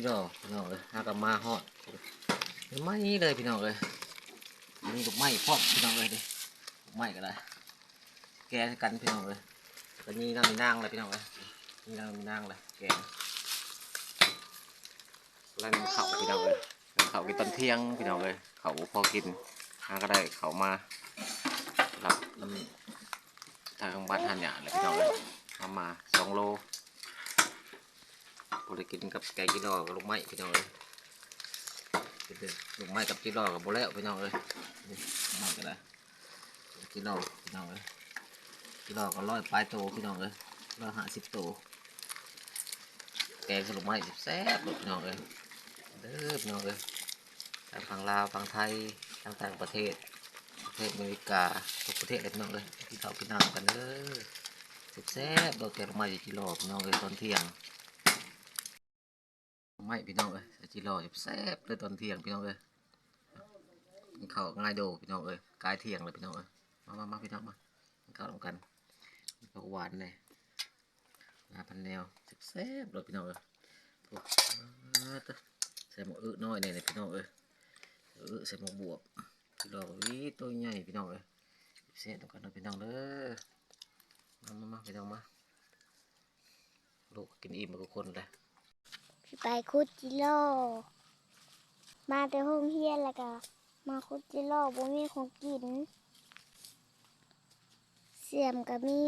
พี่น้องพี่น้องเลยหากับมาฮอดไม่เลยพี่น้องเลยมีดอกไม้พอมพี่น้องเลยดิดอกไม้ก็ได้แกกันพี่น้องเลยก็นี่น้ำมีนางเลยพี่น้องเลยนี่น้ำมีนางเลยแกแล้วเข่าพี่น้องเลยเข่ากินตอนเที่ยงพี่น้องเลยเข่าพอกินหาก็ได้เข่ามารับทางบ้านทันหยาเลยพี่น้องเลยมาสองโล บริกินกับแกงจีรอกับลูกไม้พี่น้องเลยกินเด้อลูกไม้กับจีรอกับโบแล้วพี่น้องเลยนี่มาก็ได้จีรอพี่น้องเลยจีรอก็ร้อยปลายโตพี่น้องเลยร้อยห้าสิบโตแกงกับลูกไม้แซ่บพี่น้องเลยเด้อพี่น้องเลยทางฝั่งลาวฝั่งไทยทางต่างประเทศประเทศอเมริกาทุกประเทศเลยพี่น้องเลยที่เขาพี่น้องกันเด้อแซ่บๆเราแกงลูกไม้จีรอพี่น้องเลยตอนเที่ยง ไม่พี่น้องเอ้ยจีรอแซ่บเลยตอนเที่ยงพี่น้องเอ้ยกินข้าง่ายโดพี่น้องเอ้ยกายเที่ยงเลยพี่น้องเอ้ยมามามาพี่น้องมากินข้าวร่วมกันข้าหวานเลยนาพันแนวแซ่บเลยพี่น้องเอ้ยใส่หมกอึน้อยเนี่ยพี่น้องเอ้ยอึใส่หมกบวบจีรอวิตัวใหญ่พี่น้องเอ้ยแซ่บตรงกันเลยพี่น้องเด้อมามามาพี่น้องมาลูกกินอิ่มมาทุกคนเลย ไปคุดจิโร่มาแต่ห้องเฮียนแล้วก็มาคุดจิโร่บ่มีของกิน เสียมก็มี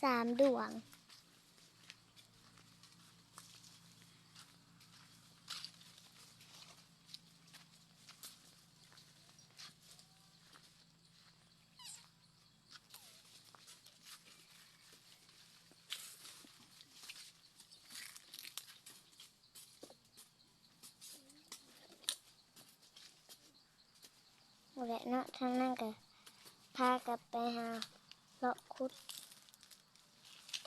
สามดวง หมดแล้วเนาะทางนั้นก็พากันไปหาเลาะคุด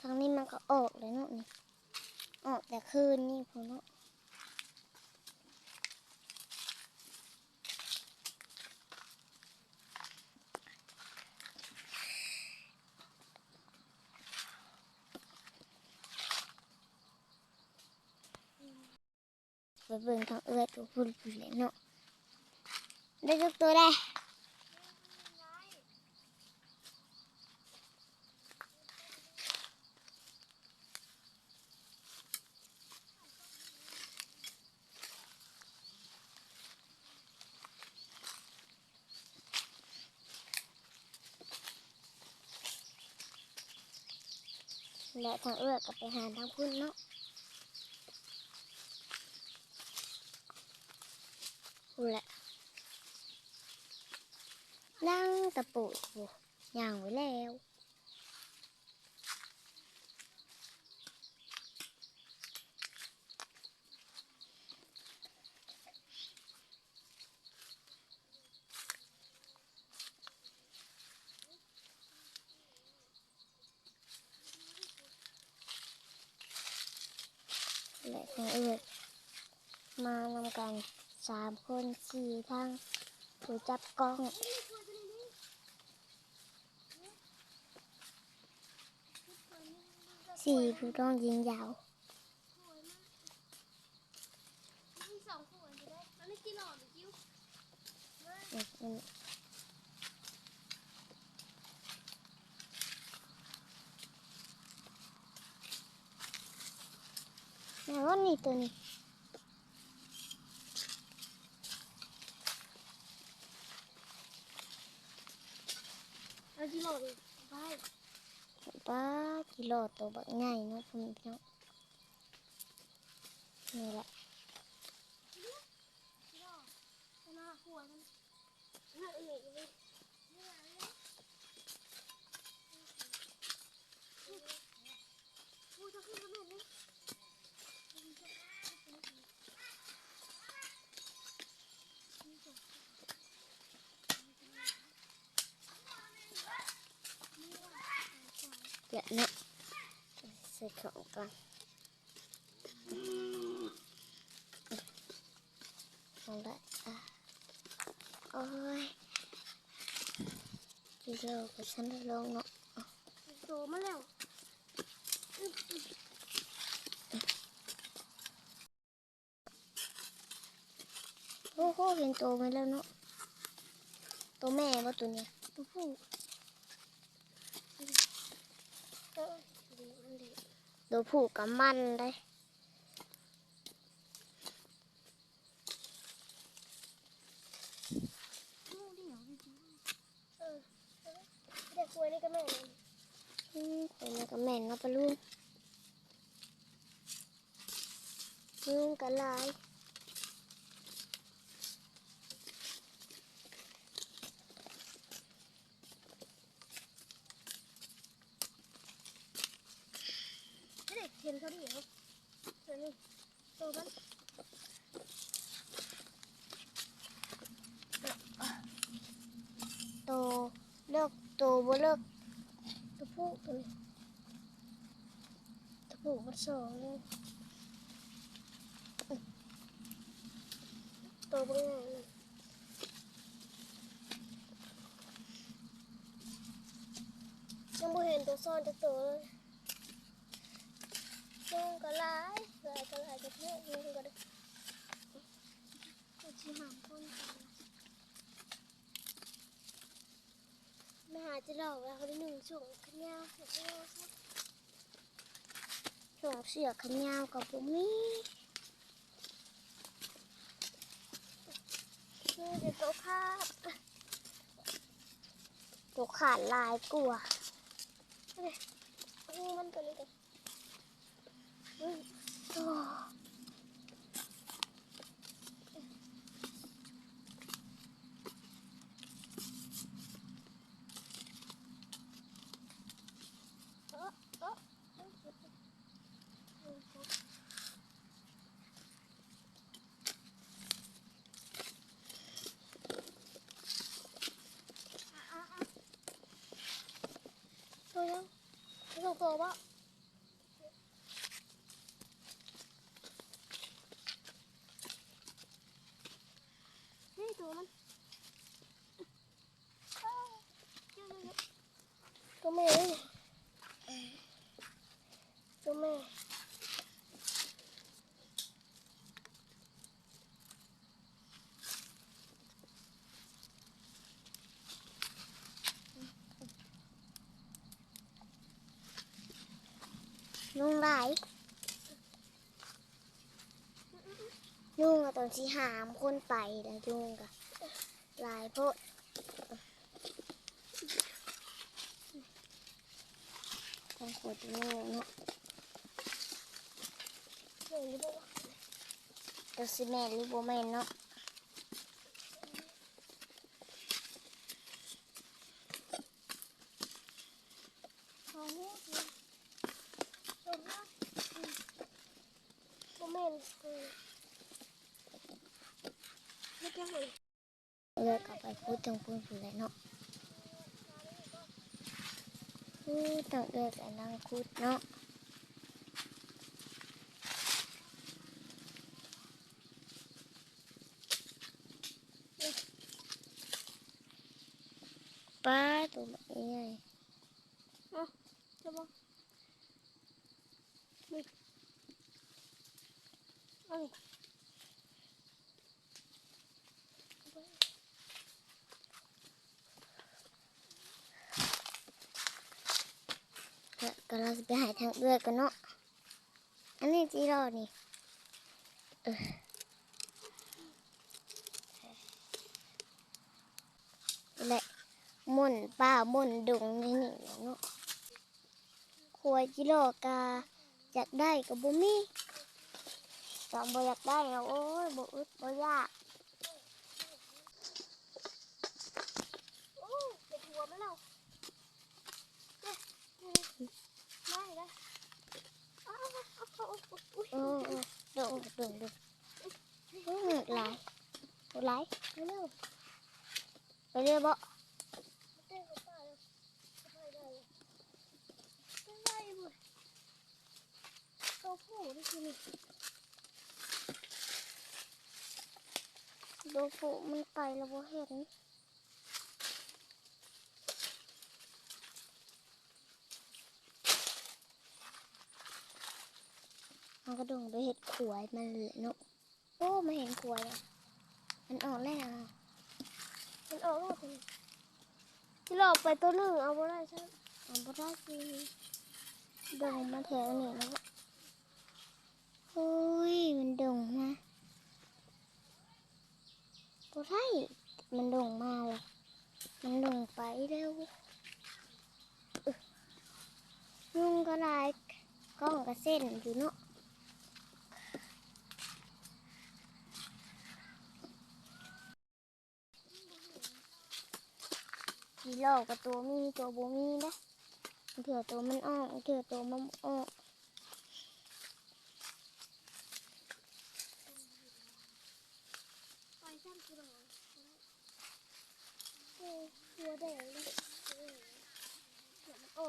ทางนี้มันก็ออกเลยเนาะนี่ออกแต่คืนนี่พอเนาะไปเบิ่งทางเอื้อตัวพุ่นพุ่นเลยเนาะ ได้ทุกตัวได้และทางเอื้อกับไปหาทางพุ่นเนาะพูดแหละ นั่ง ตะปูดโว้ย่างไว้แล้วและทางเอื้อมานำกันสามคนสี่ทางผู้จับกล้อง สี่ผู้ต้องยิงยาวอืมอืมไหนว่านี่ตัวนี้เอากิโลดิไป ป้ากิโลตัวบักง่ายเนาะพี่น้องนี่แหละ หน้าหัวมันหน้าเอือกเลยพูดจะขึ้นมาหน่อยนึง เดี๋ยวเนาะใส่ของก่อนเอาละอะโอ้ยกิโลกับฉันได้ลงเนาะโตมาแล้วโอ้โหเห็นตัวมันแล้วเนาะตัวแม่ว่าตัวเนี้ยตัวผู้เออดีมันดี ตัวผูกกับมันได้ลูกเดี่ยวจริงๆเด็กคุยนี่ก็แม่เลยอืมตัวนี้กับแม่นเนาะปะลุงลุงกันลาย เด็กเห็นเขาดิเหรอเดี๋ยวนี่ตัวมัน โตเลิกโตบ่ เลิกตัวผู้ตัวนี้ตัวผู้มันสองเลยตัวบางอย่างยังไม่เห็นตัวซ่อนจากตัวเลยลุงก็หลายหลายก็หลายจะเท่ลุงก็ได้ก็ชี้หางคนกันไม่หา จะหลอกแล้วเขาได้หนึ่งส่งขึ้นยาวเสร็จแล้วส่งเสือขนยาวกับบุมีนี่เดี๋ยวโตภาพตัวขาดลายกลัวนี่มันตัวนี้กันโอ้ ตัวยังตัวโตปะนี่ตัวมันตัวแม่ตัวแม่ นุ่งหลายนุ่งอะตอนที่หามคนไปแล้วนุ่งกะลายโพดต้องกดนุ่งเนาะเห็นหรือเปล่าตัวซีแมนหรือโบแมนเนาะเขาเนี่ยเขาเนี่ยโมเมนคือไม่ได้เลยเออกลับไปพูดถึงพูดพูดเลยเนาะพูดต้องเอือกอันนั่งคุดเนาะป้าตัวแบบนี้ไงจะบอก เอ้ยก็กำลังจะไปหาทางเอือกันเนาะ อันนี้จีรอนี่เออและมุ่นป้ามุ่นดุงนี่นี่เนาะครัวจิโรกาอยากได้กับบุมี่ ตอนบ่อยากได้นะโอ้ยบ่อึดบ่ยากโอ้เด็กหัวมันเราเนี่ยไม่ละอ้าวอ้าวอ้าวอุ้ยเออเออดงดงดงอืมหลายหลายเร็วไปเรื่อยบ่เต้นกับป้าเลยไปได้ไปได้หมดตัวผู้นี่คือ ดูผูมันไปแล้วบ่เห็นมันก็ดงไปเห็ดขวายมันเลยเนาะโอ้มาเห็นขวายอะมันออกแล้ว มันออกแล้วทีที่เราไปตัวหนึ่งเอาบ่ได้ใช่ไหมเอาบ่ได้สิดงมาแถวนี้แล้วโอ้ยมันดงนะ บ่ได้มันดงมาเลยมันดงไปแล้วอึยุงก็ลายกล้องก็เส้นอยู่เนาะทีโลกกับตัวมีตัวบ่มีนะเถื่อตัวมันออกเถื่อตัวมันออก ไปช่างคือหรอโอ้หัวแดงเลยเออ เดี๋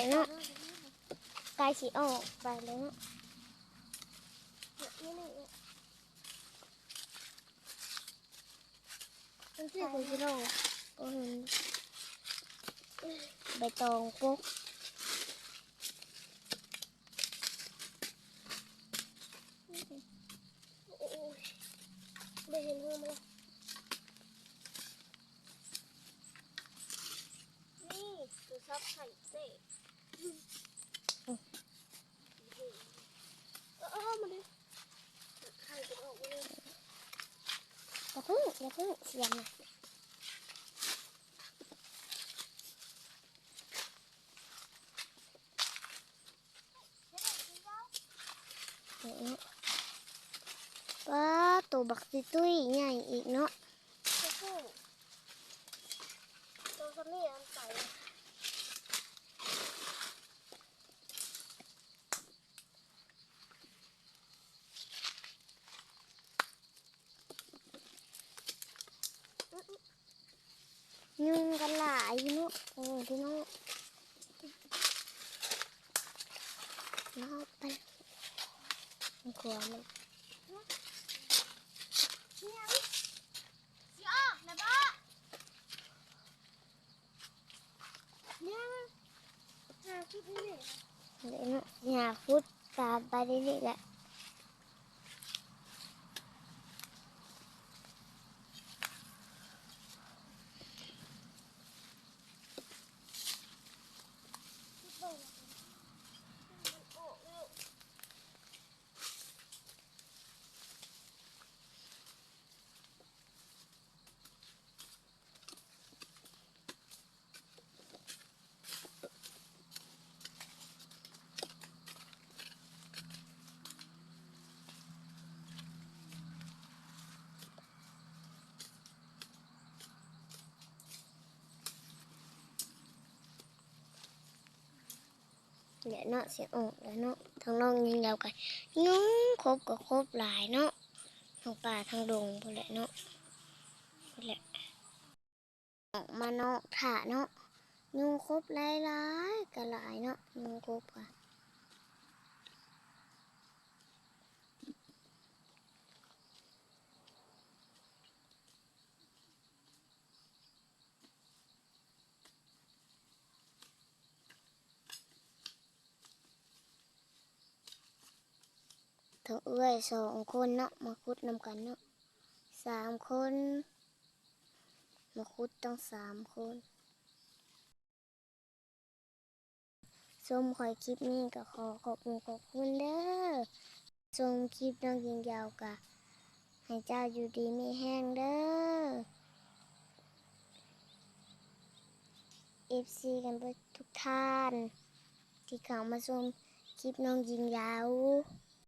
ยวมันออกไปนี่นะนี่นะนี่เดี๋ ใบตองปุ๊กโอ้ยได้เห็นมือมาแล้วนี่คือซับไข่เต้เออเออมาดิไข่จะออกมาเลยอย่าเพึ่งอย่าเพึ่งเสียงนะเดี๋ยวเนาะป้า สิตุ้ยใหญ่อีกเนาะตู้ตัวสมีอันใสยุงกันหลายเนาะโอ้พี่น้องเนาะไปมันกลัวมันเนี่ยสิออกนะบ้าเนี่ยหาคิดนี่ เดี๋ยวนะ อยากพุดตามไปเรื่อยๆแหละ คิดเบิ่งมันออกแล้ว เดี๋ยวเนาะเสียงออกแล้วเนาะทางน้องยิงเรากันยุงครบก็ครบหลายเนาะทางป่าทางดงพอแหละเนาะพอแหละออกมาเนาะถ่าเนาะยุงครบหลายหลายๆก็หลายเนาะยุงครบค่ะ องเอื้อยสองคนเนาะมาคุดนำกันเนาะสามคน มาคุดต้องสามคนส้มคอยคลิปนี้ก็ขอขอบคุณขอบคุณเด้อชมคลิปน้องยิงยาวกะให้เจ้าอยู่ดีไมีแห้งเด้อ FC กันเบิดทุกท่าน ที่เข้ามาชมคลิปน้องยิงยาว